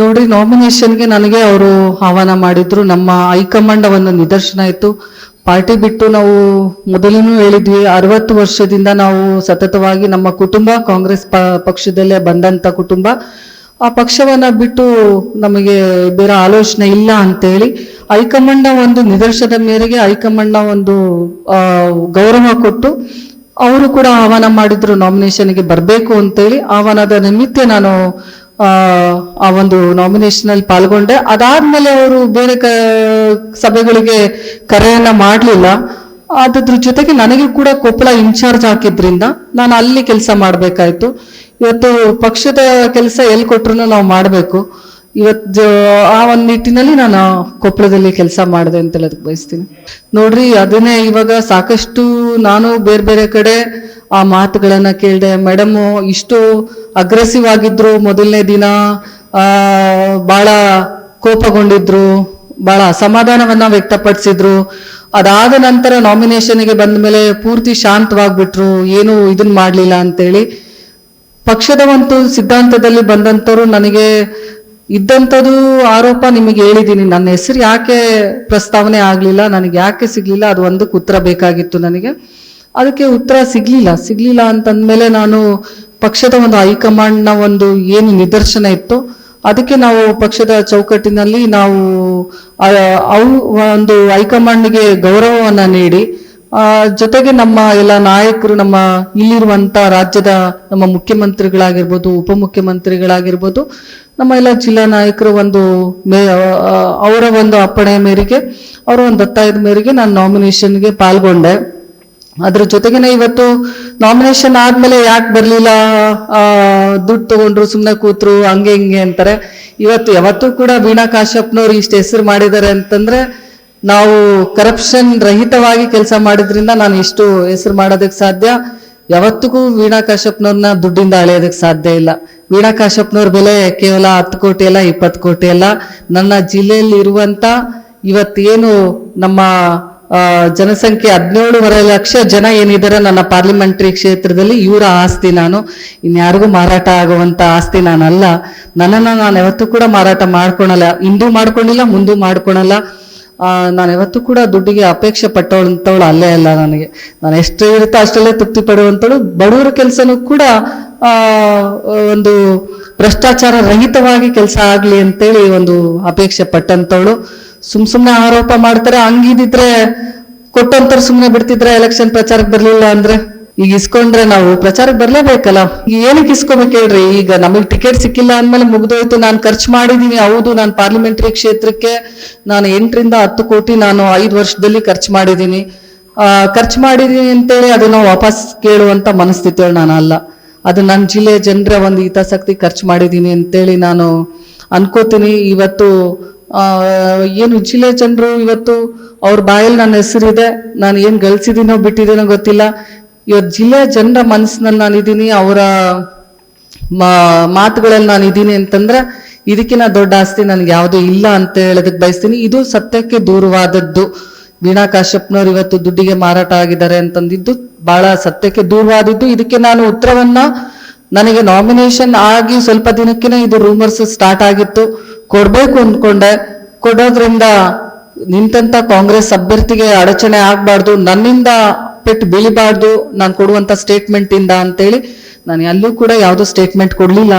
ನೋಡ್ರಿ ನಾಮಿನೇಷನ್ಗೆ ನನಗೆ ಅವರು ಆಹ್ವಾನ ಮಾಡಿದ್ರು. ನಮ್ಮ ಹೈಕಮಾಂಡ್ ಒಂದು ನಿದರ್ಶನ ಇತ್ತು. ಪಾರ್ಟಿ ಬಿಟ್ಟು ನಾವು ಮೊದಲೂ ಹೇಳಿದ್ವಿ, ಅರವತ್ತು ವರ್ಷದಿಂದ ನಾವು ಸತತವಾಗಿ ನಮ್ಮ ಕುಟುಂಬ, ಕಾಂಗ್ರೆಸ್ ಪಕ್ಷದಲ್ಲೇ ಬಂದಂತ ಕುಟುಂಬ, ಆ ಪಕ್ಷವನ್ನ ಬಿಟ್ಟು ನಮಗೆ ಬೇರೆ ಆಲೋಚನೆ ಇಲ್ಲ ಅಂತೇಳಿ ಹೈಕಮಾಂಡ್ನ ಒಂದು ನಿದರ್ಶನದ ಮೇರೆಗೆ ಹೈಕಮಾಂಡ್ನ ಒಂದು ಗೌರವ ಕೊಟ್ಟು ಅವರು ಕೂಡ ಆಹ್ವಾನ ಮಾಡಿದ್ರು ನಾಮಿನೇಷನ್ಗೆ ಬರಬೇಕು ಅಂತೇಳಿ. ಆಹ್ವಾನದ ನಿಮಿತ್ತ ನಾನು ಆ, ಒಂದು ನಾಮಿನೇಷನ್ ಅಲ್ಲಿ ಪಾಲ್ಗೊಂಡೆ. ಅದಾದ್ಮೇಲೆ ಅವರು ಬೇರೆ ಸಭೆಗಳಿಗೆ ಕರೆಯನ್ನ ಮಾಡಲಿಲ್ಲ. ಅದ್ರ ಜೊತೆಗೆ ನನಗೆ ಕೂಡ ಕೊಪ್ಪಳ ಇನ್ಚಾರ್ಜ್ ಹಾಕಿದ್ರಿಂದ ನಾನು ಅಲ್ಲಿ ಕೆಲಸ ಮಾಡಬೇಕಾಯ್ತು. ಇವತ್ತು ಪಕ್ಷದ ಕೆಲಸ ಎಲ್ಲಿ ಕೊಟ್ರು ನಾವು ಮಾಡಬೇಕು. ಇವತ್ತು, ಆ ಒಂದು ನಿಟ್ಟಿನಲ್ಲಿ ನಾನು ಕೊಪ್ಪಳದಲ್ಲಿ ಕೆಲಸ ಮಾಡಿದೆ ಅಂತ ಹೇಳೋದಕ್ಕೆ ಬಯಸ್ತೀನಿ. ನೋಡ್ರಿ, ಅದನ್ನೇ ಇವಾಗ ಸಾಕಷ್ಟು ನಾನು ಬೇರೆ ಬೇರೆ ಕಡೆ ಆ ಮಾತುಗಳನ್ನ ಕೇಳಿದೆ. ಮೇಡಮ್ ಇಷ್ಟು ಅಗ್ರೆಸಿವ್ ಆಗಿದ್ರು. ಮೊದಲನೇ ದಿನ ಬಹಳ ಕೋಪಗೊಂಡಿದ್ರು ಬಹಳ ಅಸಮಾಧಾನವನ್ನ ವ್ಯಕ್ತಪಡಿಸಿದ್ರು. ಅದಾದ ನಂತರ ನಾಮಿನೇಷನ್ಗೆ ಬಂದ ಮೇಲೆ ಪೂರ್ತಿ ಶಾಂತವಾಗ್ಬಿಟ್ರು. ಏನು ಇದನ್ನ ಮಾಡಲಿಲ್ಲ ಅಂತೇಳಿ. ಪಕ್ಷದ ಒಂದು ಸಿದ್ಧಾಂತದಲ್ಲಿ ಬಂದಂತವ್ರು ನನಗೆ ಇದ್ದಂಥದ್ದು ಆರೋಪ ನಿಮಗೆ ಹೇಳಿದ್ದೀನಿ. ನನ್ನ ಹೆಸರು ಯಾಕೆ ಪ್ರಸ್ತಾವನೆ ಆಗಲಿಲ್ಲ, ನನಗೆ ಯಾಕೆ ಸಿಗ್ಲಿಲ್ಲ, ಅದು ಒಂದಕ್ಕೆ ಉತ್ತರ ಬೇಕಾಗಿತ್ತು ನನಗೆ. ಅದಕ್ಕೆ ಉತ್ತರ ಸಿಗ್ಲಿಲ್ಲ. ಸಿಗ್ಲಿಲ್ಲ ಅಂತಂದಮೇಲೆ ನಾನು ಪಕ್ಷದ ಒಂದು ಹೈಕಮಾಂಡ್ನ ಒಂದು ಏನು ನಿದರ್ಶನ ಇತ್ತು, ಅದಕ್ಕೆ ನಾವು ಪಕ್ಷದ ಚೌಕಟ್ಟಿನಲ್ಲಿ ನಾವು ಅವು ಒಂದು ಹೈಕಮಾಂಡ್ಗೆ ಗೌರವವನ್ನು ನೀಡಿ ಜೊತೆಗೆ ನಮ್ಮ ಎಲ್ಲ ನಾಯಕರು, ನಮ್ಮ ಇಲ್ಲಿರುವಂತ ರಾಜ್ಯದ ನಮ್ಮ ಮುಖ್ಯಮಂತ್ರಿಗಳಾಗಿರ್ಬೋದು, ಉಪಮುಖ್ಯಮಂತ್ರಿಗಳಾಗಿರ್ಬೋದು, ನಮ್ಮ ಎಲ್ಲ ಜಿಲ್ಲಾ ನಾಯಕರು ಒಂದು ಮೇ ಅವರ ಒಂದು ಅಪ್ಪಣೆ ಮೇರೆಗೆ, ಅವರ ಒಂದು ಒತ್ತಾಯದ ಮೇರೆಗೆ ನಾನು ನಾಮಿನೇಷನ್ಗೆ ಪಾಲ್ಗೊಂಡೆ. ಅದ್ರ ಜೊತೆಗೇನೆ ಇವತ್ತು ನಾಮಿನೇಷನ್ ಆದ್ಮೇಲೆ ಯಾಕೆ ಬರ್ಲಿಲ್ಲ? ದುಡ್ಡು ತಗೊಂಡ್ರು ಸುಮ್ಮನೆ ಕೂತ್ರು, ಹಂಗೆ ಹಿಂಗೆ ಅಂತಾರೆ. ಇವತ್ತು ಯಾವತ್ತೂ ಕೂಡ ವೀಣಾ ಕಾಶ್ಯಪ್ನವ್ರು ಇಷ್ಟು ಹೆಸರು ಮಾಡಿದ್ದಾರೆ ಅಂತಂದ್ರೆ ನಾವು ಕರಪ್ಷನ್ ರಹಿತವಾಗಿ ಕೆಲಸ ಮಾಡಿದ್ರಿಂದ ನಾನು ಇಷ್ಟು ಹೆಸರು ಮಾಡೋದಕ್ಕೆ ಸಾಧ್ಯ. ಯಾವತ್ತಿಗೂ ವೀಣಾ ಕಾಶ್ಯಪ್ನವ್ರನ್ನ ದುಡ್ಡಿಂದ ಅಳೆಯೋದಕ್ಕೆ ಸಾಧ್ಯ ಇಲ್ಲ. ವೀಣಾ ಕಾಶ್ಯಪ್ನವ್ರ ಬೆಲೆ ಕೇವಲ ಹತ್ತು ಕೋಟಿ ಅಲ್ಲ, ಇಪ್ಪತ್ತು ಕೋಟಿ ಅಲ್ಲ. ನನ್ನ ಜಿಲ್ಲೆಯಲ್ಲಿ ಇರುವಂತ ಇವತ್ತೇನು ನಮ್ಮ ಜನಸಂಖ್ಯೆ ಹದಿನೇಳುವರೆ ಲಕ್ಷ ಜನ ಏನಿದ್ದಾರೆ ನನ್ನ ಪಾರ್ಲಿಮೆಂಟರಿ ಕ್ಷೇತ್ರದಲ್ಲಿ ಇವರ ಆಸ್ತಿ ನಾನು. ಇನ್ಯಾರಿಗೂ ಮಾರಾಟ ಆಗುವಂತ ಆಸ್ತಿ ನಾನಲ್ಲ. ನನ್ನನ್ನು ನಾನು ಯಾವತ್ತೂ ಕೂಡ ಮಾರಾಟ ಮಾಡ್ಕೊಳಲ್ಲ. ಇಂದು ಮಾಡ್ಕೊಂಡಿಲ್ಲ, ಮುಂದೂ ಮಾಡ್ಕೊಳಲ್ಲ. ನಾನು ಯಾವತ್ತೂ ಕೂಡ ದುಡ್ಡಿಗೆ ಅಪೇಕ್ಷೆ ಪಟ್ಟವಳಂತವಳು ಅಲ್ಲೇ ಅಲ್ಲ ನನಗೆ. ನಾನು ಎಷ್ಟು ಇರುತ್ತೋ ಅಷ್ಟರಲ್ಲೇ ತೃಪ್ತಿ ಪಡುವಂತವಳು ಬಡವರ ಕೆಲಸನೂ ಕೂಡ ಒಂದು ಭ್ರಷ್ಟಾಚಾರ ರಹಿತವಾಗಿ ಕೆಲಸ ಆಗಲಿ ಅಂತೇಳಿ ಒಂದು ಅಪೇಕ್ಷೆ ಪಟ್ಟಂಥವಳು. ಸುಮ್ ಸುಮ್ಮನೆ ಆರೋಪ ಮಾಡ್ತಾರೆ. ಹಂಗಿದಿದ್ರೆ ಕೊಟ್ಟಂತವ್ರು ಸುಮ್ನೆ ಬಿಡ್ತಿದ್ರೆ ಎಲೆಕ್ಷನ್ ಪ್ರಚಾರಕ್ಕೆ ಬರಲಿಲ್ಲ ಅಂದ್ರೆ? ಈಗ ಇಸ್ಕೊಂಡ್ರೆ ನಾವು ಪ್ರಚಾರಕ್ಕೆ ಬರ್ಲೇಬೇಕಲ್ಲ? ಈಗ ಏನಕ್ಕೆ ಇಸ್ಕೊಬೇಕು ಹೇಳ್ರಿ? ಈಗ ನಮಗೆ ಟಿಕೆಟ್ ಸಿಕ್ಕಿಲ್ಲ ಅಂದ್ಮೇಲೆ ಮುಗ್ದೋಯ್ತು. ನಾನು ಖರ್ಚು ಮಾಡಿದೀನಿ. ಹೌದು, ನಾನು ಪಾರ್ಲಿಮೆಂಟರಿ ಕ್ಷೇತ್ರಕ್ಕೆ ನಾನು ಎಂಟರಿಂದ ಹತ್ತು ಕೋಟಿ ನಾನು ಐದು ವರ್ಷದಲ್ಲಿ ಖರ್ಚು ಮಾಡಿದ್ದೀನಿ ಖರ್ಚು ಮಾಡಿದೀನಿ ಅಂತೇಳಿ ಅದನ್ನ ವಾಪಸ್ ಕೇಳುವಂತ ಮನಸ್ಥಿತಿಯಲ್ಲಿ ನಾನು ಅಲ್ಲ. ಅದು ನನ್ನ ಜಿಲ್ಲೆ ಜನರ ಒಂದು ಹಿತಾಸಕ್ತಿ ಖರ್ಚು ಮಾಡಿದ್ದೀನಿ ಅಂತೇಳಿ ನಾನು ಅನ್ಕೋತೀನಿ. ಇವತ್ತು ಏನು ಜಿಲ್ಲೆ ಜನರು ಇವತ್ತು ಅವ್ರ ಬಾಯಲ್ಲಿ ನನ್ನ ಹೆಸರಿದೆ. ನಾನು ಏನು ಗಳಿಸಿದ್ದೀನೋ ಬಿಟ್ಟಿದ್ದೀನೋ ಗೊತ್ತಿಲ್ಲ. ಇವತ್ತು ಜಿಲ್ಲೆಯ ಜನರ ಮನಸ್ಸಿನಲ್ಲಿ ನಾನಿದ್ದೀನಿ ಅವರ ಮಾತುಗಳಲ್ಲಿ ನಾನು ಇದ್ದೀನಿ ಅಂತಂದ್ರೆ ಇದಕ್ಕಿಂತ ದೊಡ್ಡ ಆಸ್ತಿ ನನಗೆ ಯಾವುದೂ ಇಲ್ಲ ಅಂತ ಹೇಳೋದಕ್ಕೆ ಬಯಸ್ತೀನಿ. ಇದು ಸತ್ಯಕ್ಕೆ ದೂರವಾದದ್ದು. ವೀಣಾ ಕಾಶ್ಯಪ್ನವ್ರು ಇವತ್ತು ದುಡ್ಡಿಗೆ ಮಾರಾಟ ಆಗಿದ್ದಾರೆ ಅಂತಂದಿದ್ದು ಬಹಳ ಸತ್ಯಕ್ಕೆ ದೂರವಾದಿದ್ದು. ಇದಕ್ಕೆ ನಾನು ಉತ್ತರವನ್ನ ನನಗೆ ನಾಮಿನೇಷನ್ ಆಗಿ ಸ್ವಲ್ಪ ದಿನಕ್ಕೇ ಇದು ರೂಮರ್ಸ್ ಸ್ಟಾರ್ಟ್ ಆಗಿತ್ತು. ಕೊಡ್ಬೇಕು ಅಂದ್ಕೊಂಡೆ. ಕೊಡೋದ್ರಿಂದ ನಿಂತಂತ ಕಾಂಗ್ರೆಸ್ ಅಭ್ಯರ್ಥಿಗೆ ಅಡಚಣೆ ಆಗ್ಬಾರ್ದು. ನನ್ನಿಂದ ಪೆಟ್ಟು ಬೀಳಬಾರ್ದು, ನಾನು ಕೊಡುವಂತ ಸ್ಟೇಟ್ಮೆಂಟ್ ಇಂದ ಅಂತೇಳಿ ನಾನು ಎಲ್ಲೂ ಕೂಡ ಯಾವ್ದು ಸ್ಟೇಟ್ಮೆಂಟ್ ಕೊಡ್ಲಿಲ್ಲ.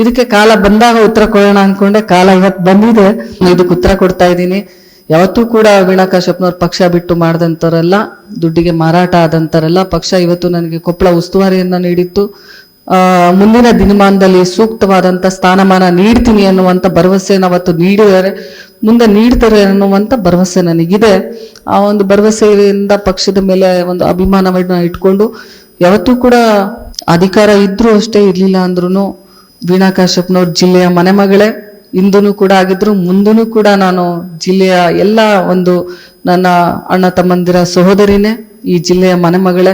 ಇದಕ್ಕೆ ಕಾಲ ಬಂದಾಗ ಉತ್ತರ ಕೊಡೋಣ ಅನ್ಕೊಂಡೆ, ಕಾಲ ಇವತ್ತು ಬಂದಿದೆ. ಇದಕ್ಕೆ ಉತ್ತರ ಕೊಡ್ತಾ ಇದ್ದೀನಿ. ಯಾವತ್ತೂ ಕೂಡ ವೀಣಾ ಕಾಶ್ಯಪ್ನವ್ರ ಪಕ್ಷ ಬಿಟ್ಟು ಮಾಡಿದಂಥವರೆಲ್ಲ ದುಡ್ಡಿಗೆ ಮಾರಾಟ ಆದಂಥವರೆಲ್ಲ ಪಕ್ಷ ಇವತ್ತು ನನಗೆ ಕೊಪ್ಪಳ ಉಸ್ತುವಾರಿಯನ್ನ ನೀಡಿತ್ತು. ಮುಂದಿನ ದಿನಮಾನದಲ್ಲಿ ಸೂಕ್ತವಾದಂತ ಸ್ಥಾನಮಾನ ನೀಡ್ತೀನಿ ಅನ್ನುವಂತ ಭರವಸೆಯನ್ನು ಅವತ್ತು ನೀಡಿದ್ದಾರೆ ಮುಂದೆ ನೀಡ್ತಾರೆ ಅನ್ನುವಂತ ಭರವಸೆ ನನಗಿದೆ. ಆ ಒಂದು ಭರವಸೆಯಿಂದ ಪಕ್ಷದ ಮೇಲೆ ಒಂದು ಅಭಿಮಾನವನ್ನು ಇಟ್ಕೊಂಡು, ಯಾವತ್ತೂ ಕೂಡ ಅಧಿಕಾರ ಇದ್ರೂ ಅಷ್ಟೇ ಇರಲಿಲ್ಲ ಅಂದ್ರೂ ವೀಣಾ ಕಾಶ್ಯಪ್ನವ್ರ ಜಿಲ್ಲೆಯ ಮನೆ ಮಗಳೇ ಇಂದೂ ಕೂಡ ಆಗಿದ್ರು ಮುಂದೂ ಕೂಡ ನಾನು ಜಿಲ್ಲೆಯ ಎಲ್ಲ ಒಂದು ನನ್ನ ಅಣ್ಣ ತಮ್ಮಂದಿರ ಸಹೋದರಿನೇ ಈ ಜಿಲ್ಲೆಯ ಮನೆ ಮಗಳೇ